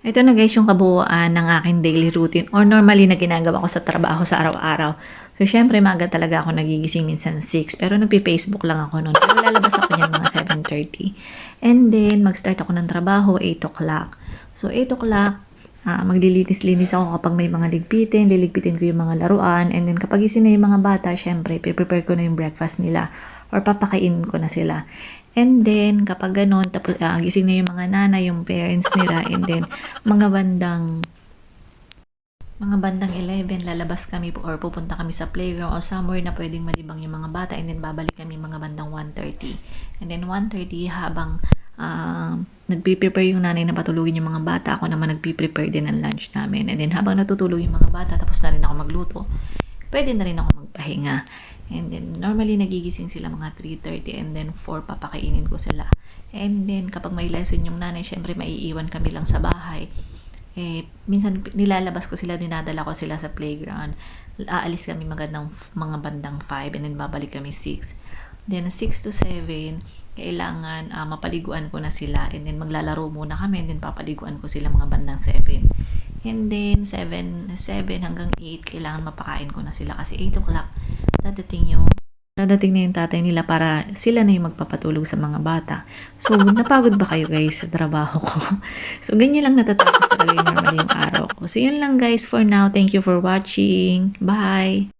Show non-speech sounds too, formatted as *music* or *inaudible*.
Ito na guys yung kabuuan ng aking daily routine or normally na ginagawa ko sa trabaho sa araw-araw. So, syempre, maaga talaga ako nagigising minsan 6. Pero nagpi-Facebook lang ako noon. Pero lalabas ako niyan mga 7.30. And then, mag-start ako ng trabaho 8 o'clock. So, 8 o'clock, ah, maglilinis-linis ako kapag may mga ligpitin, liligpitin ko yung mga laruan. And then, kapag gising na yung mga bata, syempre, prepare ko na yung breakfast nila or papakain ko na sila. And then, kapag ganun, tapos ah, gising na yung mga nanay, yung parents nila, and then, mga bandang mga bandang 11, lalabas kami or pupunta kami sa playground o somewhere na pwedeng malibang yung mga bata and then babalik kami mga bandang 1.30. And then 1.30 habang uh, nagpe-prepare yung nanay na patulugin yung mga bata, ako naman nagpe-prepare din ng lunch namin. And then habang natutulog yung mga bata, tapos na rin ako magluto, pwede na rin ako magpahinga. And then normally nagigising sila mga 3.30 and then 4 papakainin ko sila. And then kapag may lesson yung nanay, syempre maiiwan kami lang sa bahay eh, minsan nilalabas ko sila, dinadala ko sila sa playground. Aalis kami magandang mga bandang 5 and then babalik kami 6. Then 6 to 7, kailangan ah, mapaliguan ko na sila and then maglalaro muna kami and then papaliguan ko sila mga bandang 7. And then 7, 7 hanggang 8, kailangan mapakain ko na sila kasi 8 o'clock dadating yung dadating na yung tatay nila para sila na yung magpapatulog sa mga bata. So, napagod ba kayo guys sa trabaho ko? *laughs* so, ganyan lang natatapos talaga yung normal araw ko. So, yun lang guys for now. Thank you for watching. Bye!